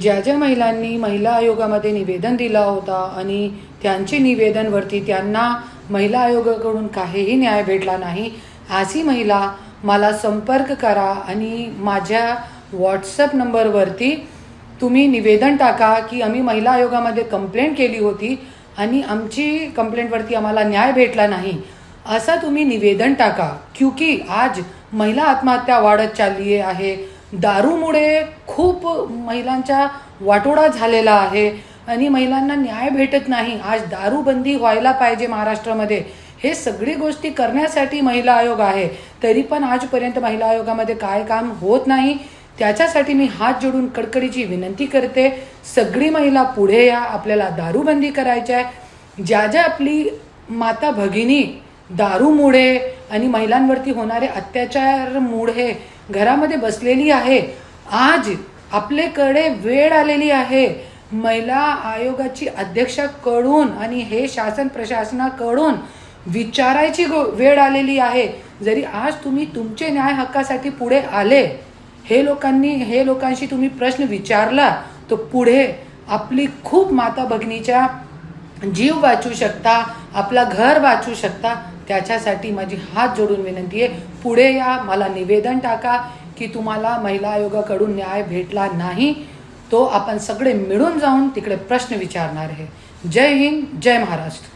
ज्या ज्या महिलांनी महिला आयोगामध्ये निवेदन दिला होता आणि त्यांचे निवेदनवरती त्यांना महिला आयोगाकडून काहीही न्याय भेटला नाही अशी महिला मला संपर्क करा आणि माझ्या व्हॉट्सअप नंबरवरती तुम्ही निवेदन टाका की आम्ही महिला आयोगामध्ये कंप्लेंट केली होती आणि आमची कंप्लेंटवरती आम्हाला न्याय भेटला नाही. असं तुम्ही निवेदन टाका क्युकी आज महिला आत्महत्या वाढत चालली आहे. दारूमुळे खूप महिलांचा वाटोडा झालेला आहे आणि महिलांना न्याय भेटत नाही. आज दारूबंदी व्हायला पाहिजे महाराष्ट्रामध्ये. हे सगळी गोष्टी करण्यासाठी महिला आयोग आहे. तरी पण आजपर्यंत महिला आयोगामध्ये काय काम होत नाही त्याच्यासाठी मी हात जोडून कडकडीची विनंती करते. सगळी महिला पुढे या. आपल्याला दारूबंदी करायची आहे. ज्या ज्या आपली माता भगिनी दारूमुळे आणि महिलांवरती होणारे अत्याचारमुळे घरामध्ये बसलेली आहे. आज आपल्याकडे वेळ आलेली आहे. महिला आयोगाची अध्यक्षाकडून आणि हे शासन प्रशासनाकडून विचारायची गो- वेळ आलेली आहे. जरी आज तुम्ही तुमचे न्याय हक्कासाठी पुढे आले हे लोकांनी हे लोकांशी तुम्ही प्रश्न विचारला तर पुढे आपली खूप माता भगिनीच्या जीव वाचू शकता आपला घर वाचू शकता त्याच्यासाठी माझी हात जोडून विनंती आहे. पुढे या मला निवेदन टाका की तुम्हाला महिला आयोगाकडून न्याय भेटला नाही तो आपण सगळे मिळून जाऊन तिकडे प्रश्न विचारणार आहे. जय हिंद जय महाराष्ट्र.